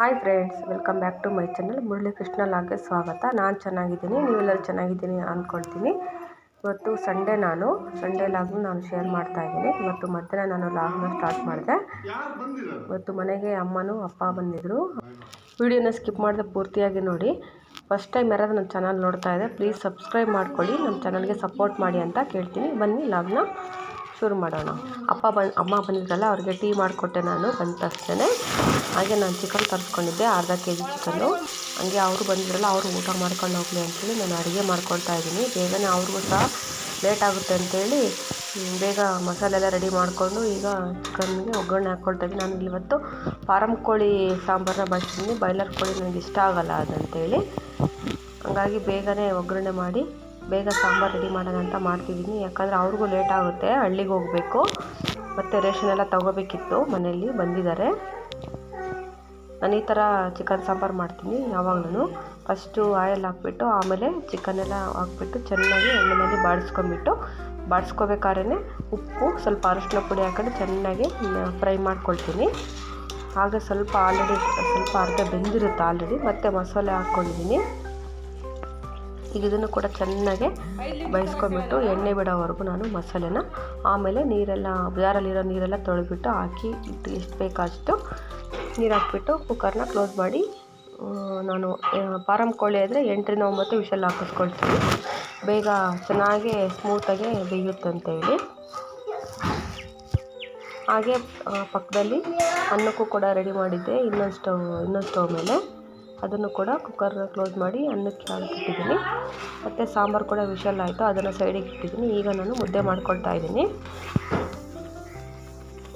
Hi friends welcome back to my channel. Murali Krishna ಲಾಗೆ ಸ್ವಾಗತ. ನಾನು ಚೆನ್ನಾಗಿದ್ದೀನಿ ನೀವೆಲ್ಲರೂ ಚೆನ್ನಾಗಿದ್ದೀನಿ ಅಂದ್ಕೊಳ್ತೀನಿ ಇವತ್ತು ಸಂಡೇ ನಾನು ಸಂಡೇ ಲಾಗ್ನ ನಾನು ಶೇರ್ ಮಾಡ್ತಾ ಇದ್ದೀನಿ. ಇವತ್ತು ಮಧ್ಯಾಹ್ನ ನಾನು ಲಾಗ್ನ ಸ್ಟಾರ್ಟ್ ಮಾಡಿದೆ. ಇವತ್ತು ಮನೆಗೆ ಅಮ್ಮನೂ ಅಪ್ಪ ಬಂದಿದ್ದರು ವಿಡಿಯೋನ ಸ್ಕಿಪ್ ಮಾಡಿದೆ ಪೂರ್ತಿಯಾಗಿ ನೋಡಿ. ಫಸ್ಟ್ ಟೈಮ್ ಯಾರಾದರೂ ನನ್ನ ಚಾನಲ್ ನೋಡ್ತಾ ಇದೆ ಪ್ಲೀಸ್ ಸಬ್ಸ್ಕ್ರೈಬ್ ಮಾಡ್ಕೊಳ್ಳಿ. ನಮ್ಮ ಚಾನಲ್ಗೆ ಸಪೋರ್ಟ್ ಮಾಡಿ ಅಂತ ಕೇಳ್ತೀನಿ. ಬನ್ನಿ ಲಾಗ್ನ ಶುರು ಮಾಡೋಣ. ಅಪ್ಪ ಬಂದು ಅಮ್ಮ ಬಂದಿದ್ರಲ್ಲ ಅವ್ರಿಗೆ ಟೀ ಮಾಡಿಕೊಟ್ಟೆ ನಾನು ಬಂದ ತಕ್ಷಣ ಹಾಗೆ ನಾನು ಚಿಕನ್ ತರಿಸ್ಕೊಂಡಿದ್ದೆ ಅರ್ಧ ಕೆ ಜಿ ಚಿಕನ್ನು. ಹಂಗೆ ಅವರು ಬಂದಿರಲ್ಲ ಅವರು ಊಟ ಮಾಡ್ಕೊಂಡು ಹೋಗಲಿ ಅಂತೇಳಿ ನಾನು ಅಡುಗೆ ಮಾಡ್ಕೊಳ್ತಾ ಇದ್ದೀನಿ. ಬೇಗನೆ ಅವ್ರಿಗೂ ಸಹ ಲೇಟ್ ಆಗುತ್ತೆ ಹ್ಮ್, ಬೇಗ ಮಸಾಲೆ ಎಲ್ಲ ರೆಡಿ ಮಾಡಿಕೊಂಡು ಈಗ ಚಿಕನ್ಗೆ ಒಗ್ಗರಣೆ ಹಾಕ್ಕೊಳ್ತಾ ಇದ್ದೀನಿ. ನಾನು ಇವತ್ತು ಫಾರಮ್ ಕೋಳಿ ಸಾಂಬಾರನ್ನ ಬಳಸ್ತೀನಿ ಬಾಯ್ಲರ್ ಕೋಳಿ ನನಗೆ ಇಷ್ಟ ಆಗಲ್ಲ ಅದಂತೇಳಿ ಹಾಗಾಗಿ ಬೇಗನೆ ಒಗ್ಗರಣೆ ಮಾಡಿ ಬೇಗ ಸಾಂಬಾರು ರೆಡಿ ಮಾಡೋಣ ಅಂತ ಮಾಡ್ತಿದ್ದೀನಿ. ಯಾಕಂದರೆ ಅವ್ರಿಗೂ ಲೇಟ್ ಆಗುತ್ತೆ ಹಳ್ಳಿಗೆ ಹೋಗಬೇಕು. ಮತ್ತು ರೇಷನ್ ಎಲ್ಲ ತೊಗೋಬೇಕಿತ್ತು ಮನೆಯಲ್ಲಿ ಬಂದಿದ್ದಾರೆ. ನಾನು ಈ ಥರ ಚಿಕನ್ ಸಾಂಬಾರು ಮಾಡ್ತೀನಿ ಯಾವಾಗ್ಲೂ ಫಸ್ಟು ಆಯಿಲ್ ಹಾಕ್ಬಿಟ್ಟು ಆಮೇಲೆ ಚಿಕನ್ ಎಲ್ಲ ಹಾಕ್ಬಿಟ್ಟು ಚೆನ್ನಾಗಿ ಎಣ್ಣೆಯಲ್ಲಿ ಬಾಡಿಸ್ಕೊಂಬಿಟ್ಟು ಬಾಡಿಸ್ಕೋಬೇಕಾದ್ರೆ ಉಪ್ಪು, ಸ್ವಲ್ಪ ಅರಶಿನ ಪುಡಿ ಹಾಕೊಂಡು ಚೆನ್ನಾಗಿ ಫ್ರೈ ಮಾಡ್ಕೊಳ್ತೀನಿ. ಆಗ ಸ್ವಲ್ಪ ಆಲ್ರೆಡಿ ಸ್ವಲ್ಪ ಅರ್ಧ ಬೆಂದಿರುತ್ತೆ ಆಲ್ರೆಡಿ ಮತ್ತು ಮಸಾಲೆ ಹಾಕ್ಕೊಂಡಿದ್ದೀನಿ. ಈಗ ಇದನ್ನು ಕೂಡ ಚೆನ್ನಾಗಿ ಬೇಯಿಸ್ಕೊಂಬಿಟ್ಟು ಎಣ್ಣೆ ಬಿಡೋವರೆಗೂ ನಾನು ಮಸಾಲೆನ, ಆಮೇಲೆ ನೀರೆಲ್ಲ ಬಜಾರಲ್ಲಿರೋ ನೀರೆಲ್ಲ ತೊಳೆದ್ಬಿಟ್ಟು ಹಾಕಿ ಇಟ್ಟು ಎಷ್ಟು ಬೇಕಷ್ಟು ನೀರು ಹಾಕ್ಬಿಟ್ಟು ಕುಕ್ಕರ್ನ ಕ್ಲೋಸ್ ಮಾಡಿ ನಾನು ಫಾರಮ್ ಕೋಳಿ ಆದರೆ ಎಂಟರಿಂದ ಒಂಬತ್ತು ವಿಷಲ್ ಹಾಕಿಸ್ಕೊಳ್ತೀನಿ. ಬೇಗ ಚೆನ್ನಾಗಿ ಸ್ಮೂತಾಗಿ ಬೇಯುತ್ತಂತೇಳಿ ಹಾಗೆ ಪಕ್ಕದಲ್ಲಿ ಅನ್ನಕ್ಕೂ ಕೂಡ ರೆಡಿ ಮಾಡಿದ್ದೆ ಇನ್ನೊಂದು ಸ್ಟವ್ ಇನ್ನೊಂದು ಸ್ಟವ್ ಮೇಲೆ. ಅದನ್ನು ಕೂಡ ಕುಕ್ಕರ್ನ ಕ್ಲೋಸ್ ಮಾಡಿ ಅನ್ನಕ್ಕೆ ಹಾಕಿಟ್ಟಿದ್ದೀನಿ ಮತ್ತು ಸಾಂಬಾರು ಕೂಡ ವಿಷಲ್ ಆಯಿತು, ಅದನ್ನು ಸೈಡಿಗೆ ಇಟ್ಟಿದ್ದೀನಿ. ಈಗ ನಾನು ಮುದ್ದೆ ಮಾಡ್ಕೊಳ್ತಾ ಇದ್ದೀನಿ.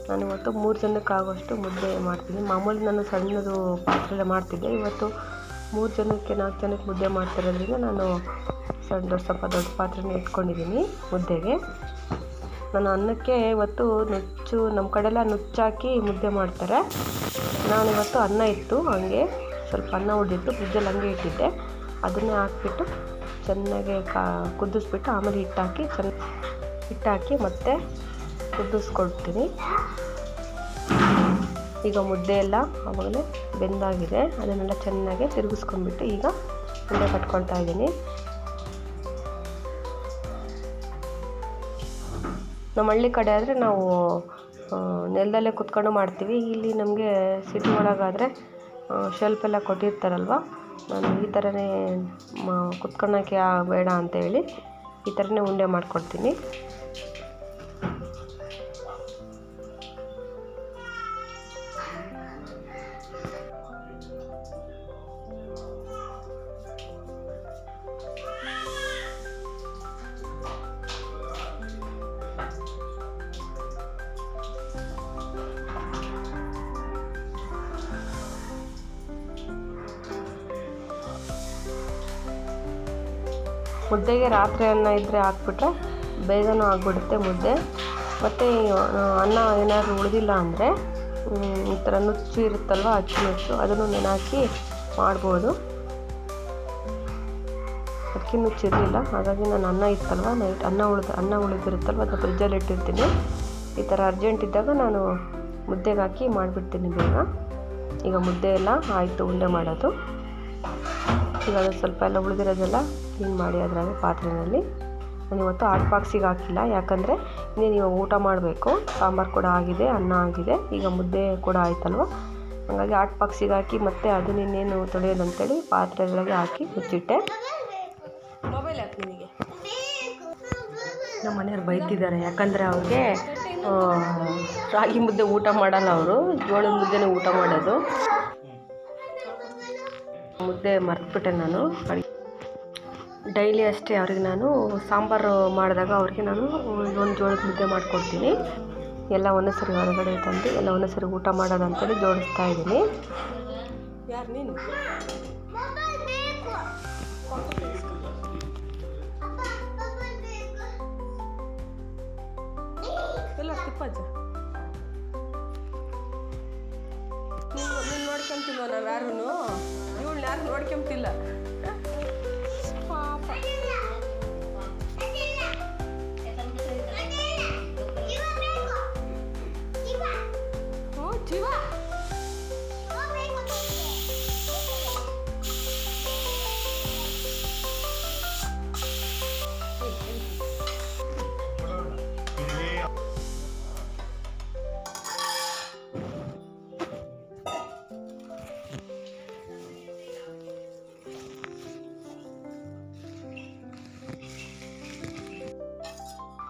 ನಾನು ಇವತ್ತು ಮೂರು ಜನಕ್ಕೆ ಜನಕ್ಕಾಗುವಷ್ಟು ಮುದ್ದೆ ಮಾಡ್ತೀನಿ. ಮಾಮೂಲಿ ನಾನು ಸಣ್ಣದು ಪಾತ್ರೆಲ್ಲ ಮಾಡ್ತಿದ್ದೆ. ಇವತ್ತು ಮೂರು ಜನಕ್ಕೆ, ನಾಲ್ಕು ಜನಕ್ಕೆ ಮುದ್ದೆ ಮಾಡ್ತಿರೋದ್ರಿಂದ ನಾನು ಸಣ್ಣ ಸ್ವಲ್ಪ ದೊಡ್ಡ ಪಾತ್ರೆನ ಇಟ್ಕೊಂಡಿದ್ದೀನಿ ಮುದ್ದೆಗೆ. ನಾನು ಅನ್ನಕ್ಕೆ ಇವತ್ತು ನುಚ್ಚು, ನಮ್ಮ ಕಡೆಲ್ಲ ನುಚ್ಚಾಕಿ ಮುದ್ದೆ ಮಾಡ್ತಾರೆ. ನಾನು ಇವತ್ತು ಅನ್ನ ಇತ್ತು, ಹಾಗೆ ಸ್ವಲ್ಪ ಅನ್ನ ಉಳಿದಿತ್ತು, ಫ್ರಿಜ್ಜಲ್ಲಿ ಹಂಗೆ ಇಟ್ಟಿದ್ದೆ. ಅದನ್ನೇ ಹಾಕ್ಬಿಟ್ಟು ಚೆನ್ನಾಗಿ ಕಾ ಕುದಿಸ್ಬಿಟ್ಟು ಆಮೇಲೆ ಹಿಟ್ಟು ಹಾಕಿ ಚೆನ್ನ ಹಿಟ್ಟು ಹಾಕಿ ಮತ್ತೆ ಕುದಿಸ್ಕೊಳ್ತೀನಿ ಈಗ ಮುದ್ದೆ ಎಲ್ಲ ಆವಾಗಲೇ ಬೆಂದಾಗಿದೆ. ಅದನ್ನೆಲ್ಲ ಚೆನ್ನಾಗಿ ತಿರುಗಿಸ್ಕೊಂಡ್ಬಿಟ್ಟು ಈಗ ಉಂಡೆ ಕಟ್ಕೊಳ್ತಾ ಇದ್ದೀನಿ. ನಮ್ಮ ಹಳ್ಳಿ ಕಡೆ ಆದರೆ ನಾವು ನೆಲದಲ್ಲೇ ಕುತ್ಕೊಂಡು ಮಾಡ್ತೀವಿ. ಇಲ್ಲಿ ನಮಗೆ ಸಿಟಿ ಒಳಗಾದರೆ ಶೆಲ್ಫ್ ಎಲ್ಲ ಕೊಟ್ಟಿರ್ತಾರಲ್ವ? ನಾನು ಈ ಥರನೇ ಕುತ್ಕೊಳ್ಳೋಕೆ ಬೇಡ ಅಂತೇಳಿ ಈ ಥರನೇ ಉಂಡೆ ಮಾಡ್ಕೊಡ್ತೀನಿ. ಮುದ್ದೆಗೆ ರಾತ್ರಿ ಅನ್ನ ಇದ್ದರೆ ಹಾಕ್ಬಿಟ್ರೆ ಬೇಗನೂ ಆಗಿಬಿಡುತ್ತೆ ಮುದ್ದೆ. ಮತ್ತು ಅನ್ನ ಏನಾದರೂ ಉಳಿದಿಲ್ಲ ಅಂದರೆ ಈ ಥರ ನುಚ್ಚು ಇರುತ್ತಲ್ವ, ಅಚ್ಚು ನುಚ್ಚು, ಅದನ್ನು ನೆನೆಹಾಕಿ ಮಾಡ್ಬೋದು. ಅಕ್ಕಿ ನುಚ್ಚು ಇರಲಿಲ್ಲ ಹಾಗಾಗಿ ನಾನು ಅನ್ನ ಇತ್ತಲ್ವ, ನೈಟ್ ಅನ್ನ ಉಳಿದ, ಅನ್ನ ಉಳಿದಿರುತ್ತಲ್ವ ಅದನ್ನು ಫ್ರಿಜ್ಜಲ್ಲಿ ಇಟ್ಟಿರ್ತೀನಿ. ಈ ಥರ ಅರ್ಜೆಂಟ್ ಇದ್ದಾಗ ನಾನು ಮುದ್ದೆಗೆ ಹಾಕಿ ಮಾಡಿಬಿಡ್ತೀನಿ ಬೇಗ. ಈಗ ಮುದ್ದೆ ಎಲ್ಲ ಆಯಿತು, ಉಂಡೆ ಮಾಡೋದು. ಈಗ ಸ್ವಲ್ಪ ಎಲ್ಲ ಉಳಿದಿರೋದೆಲ್ಲ ಕ್ಲೀನ್ ಮಾಡಿ ಅದರಾಗ ಪಾತ್ರೆಯಲ್ಲಿ ನಾನು ಇವತ್ತು ಹಾಟ್ ಬಾಕ್ಸಿಗೆ ಹಾಕಿಲ್ಲ. ಯಾಕಂದರೆ ಇನ್ನೇನು ಇವಾಗ ಊಟ ಮಾಡಬೇಕು. ಸಾಂಬಾರು ಕೂಡ ಆಗಿದೆ ಅನ್ನ ಆಗಿದೆ. ಈಗ ಮುದ್ದೆ ಕೂಡ ಆಯ್ತಲ್ವ? ಹಾಗಾಗಿ ಹಾಟ್ ಬಾಕ್ಸಿಗೆ ಹಾಕಿ ಮತ್ತೆ ಅದನ್ನಿನ್ನೇನು ತೊಳೆಯೋದಂತೇಳಿ ಪಾತ್ರೆಗಳಿಗೆ ಹಾಕಿ ಮುಚ್ಚಿಟ್ಟೆ. ಮೊಬೈಲ್ ಹಾಕಿ ನಿಮಗೆ ನಮ್ಮ ಮನೆಯವ್ರು ಬೈತಿದ್ದಾರೆ. ಯಾಕಂದರೆ ಅವ್ರಿಗೆ ರಾಗಿ ಮುದ್ದೆ ಊಟ ಮಾಡಲ್ಲ ಅವರು. ಜೋಳದ ಮುದ್ದೆನೇ ಊಟ ಮಾಡೋದು. ಮುದ್ದೆ ಮರೆತುಬಿಟ್ಟೆ ನಾನು. ಅಡಿಗೆ ಡೈಲಿ ಅಷ್ಟೇ ಅವ್ರಿಗೆ ನಾನು ಸಾಂಬಾರು ಮಾಡಿದಾಗ ಅವ್ರಿಗೆ ನಾನು ಒಂದು ಜೋಳದ ಮುದ್ದೆ ಮಾಡಿಕೊಡ್ತೀನಿ. ಎಲ್ಲ ಒಂದೇ ಸರಿ ಹೊರಗಡೆ ತಂದು ಎಲ್ಲ ಒಂದೇ ಸರಿ ಊಟ ಮಾಡೋದಂತೇಳಿ ಜೋಡಿಸ್ತಾ ಇದ್ದೀನಿ. ಯಾರು ನೀನು? ಎಲ್ಲ ತಿಪ್ಪಜ್ಜ ನೀನು ನೋಡ್ಕೊಂತಿಲ್ವ ನಾವು ಯಾರೂ ಇವಳು ಯಾರು ನೋಡ್ಕೊಂತಿಲ್ಲ. ಪಾಪ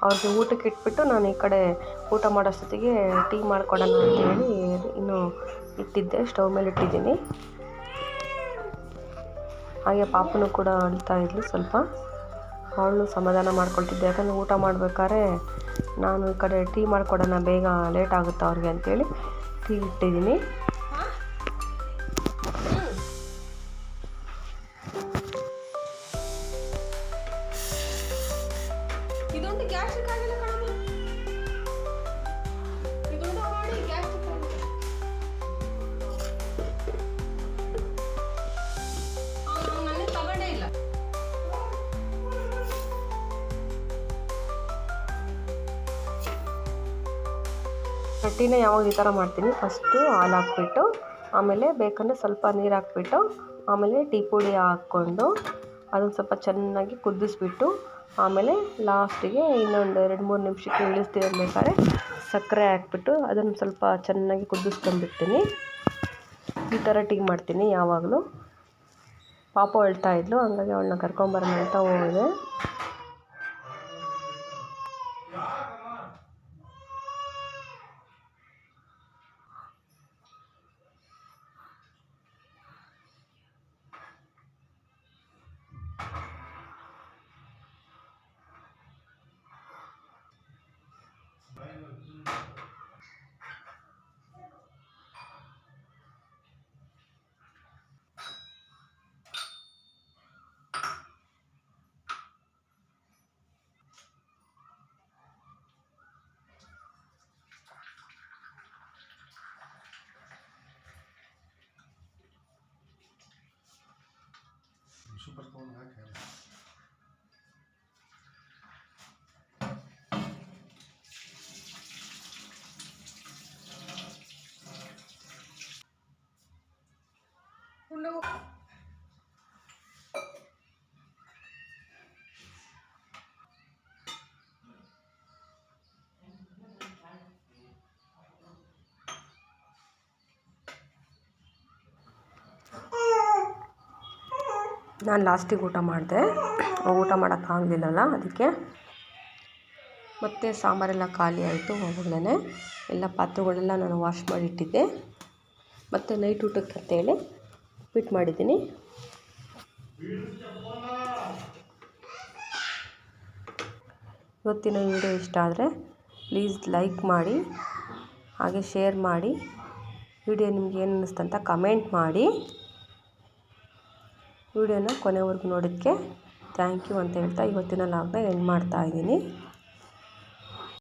ಅವ್ರಿಗೆ ಊಟಕ್ಕೆ ಇಟ್ಬಿಟ್ಟು ನಾನು ಈ ಕಡೆ ಊಟ ಮಾಡೋಷ್ಟೊತ್ತಿಗೆ ಟೀ ಮಾಡಿಕೊಡೋಣ ಅಂತೇಳಿ ಇನ್ನು ಇಟ್ಟಿದ್ದೆ, ಸ್ಟವ್ ಮೇಲೆ ಇಟ್ಟಿದ್ದೀನಿ. ಹಾಗೆ ಪಾಪನೂ ಕೂಡ ಅಳ್ತಾ ಇದ್ಲು ಸ್ವಲ್ಪ. ಅವಳು ಸಮಾಧಾನ ಮಾಡ್ಕೊಳ್ತಿದ್ದೆ. ಯಾಕಂದರೆ ಊಟ ಮಾಡ್ಬೇಕಾದ್ರೆ ನಾನು ಈ ಕಡೆ ಟೀ ಮಾಡಿಕೊಡೋಣ ಬೇಗ ಲೇಟ್ ಆಗುತ್ತೆ ಅವ್ರಿಗೆ ಅಂತೇಳಿ ಟೀ ಇಟ್ಟಿದ್ದೀನಿ. ರೊಟ್ಟಿನ ಯಾವಾಗ ಈ ಥರ ಮಾಡ್ತೀನಿ, ಫಸ್ಟು ಹಾಲು ಹಾಕ್ಬಿಟ್ಟು, ಆಮೇಲೆ ಬೇಕಂದರೆ ಸ್ವಲ್ಪ ನೀರು ಹಾಕ್ಬಿಟ್ಟು, ಆಮೇಲೆ ಟೀ ಪುಡಿ ಹಾಕ್ಕೊಂಡು ಅದನ್ನು ಸ್ವಲ್ಪ ಚೆನ್ನಾಗಿ ಕುದಿಸ್ಬಿಟ್ಟು, ಆಮೇಲೆ ಲಾಸ್ಟಿಗೆ ಇನ್ನೊಂದು ಎರಡು ಮೂರು ನಿಮಿಷಕ್ಕೆ ಇಳಿಸ್ತೀವಿ ಬೇಕಾದ್ರೆ ಸಕ್ಕರೆ ಹಾಕ್ಬಿಟ್ಟು ಅದನ್ನು ಸ್ವಲ್ಪ ಚೆನ್ನಾಗಿ ಕುದಿಸ್ಕೊಂಡ್ಬಿಡ್ತೀನಿ. ಈ ಥರ ಟೀ ಮಾಡ್ತೀನಿ ಯಾವಾಗಲೂ. ಪಾಪ ಇದ್ಲು, ಹಂಗಾಗಿ ಅವಳನ್ನ ಕರ್ಕೊಂಬರೋಣ ಅಂತ ಹೋದೆ. 修不好，你还开吗？ನಾನು ಲಾಸ್ಟಿಗೆ ಊಟ ಮಾಡಿದೆ. ಊಟ ಮಾಡೋಕ್ಕಾಗಲಿಲ್ಲಲ್ಲ ಅದಕ್ಕೆ. ಮತ್ತು ಸಾಂಬಾರೆಲ್ಲ ಖಾಲಿ ಆಯಿತು ಹೋಗ್ಲೇ ಎಲ್ಲ ಪಾತ್ರೆಗಳೆಲ್ಲ ನಾನು ವಾಶ್ ಮಾಡಿಟ್ಟಿದ್ದೆ. ಮತ್ತು ನೈಟ್ ಊಟಕ್ಕೆ ಅಂತೇಳಿ ಉಪ್ಪಿಟ್ಟು ಮಾಡಿದ್ದೀನಿ. ಇವತ್ತಿನ ವಿಡಿಯೋ ಇಷ್ಟ ಆದರೆ ಪ್ಲೀಸ್ ಲೈಕ್ ಮಾಡಿ, ಹಾಗೆ ಶೇರ್ ಮಾಡಿ. ವಿಡಿಯೋ ನಿಮ್ಗೆ ಏನು ಅನ್ನಿಸ್ತಂತ ಕಮೆಂಟ್ ಮಾಡಿ. ವಿಡಿಯೋನ ಕೊನೆವರೆಗೂ ನೋಡಿದ್ದಕ್ಕೆ ಥ್ಯಾಂಕ್ ಯು ಅಂತ ಹೇಳ್ತಾ ಇವತ್ತಿನ ಲಾಗ್ನ ಎಂಡ್ ಮಾಡ್ತಾ ಇದ್ದೀನಿ.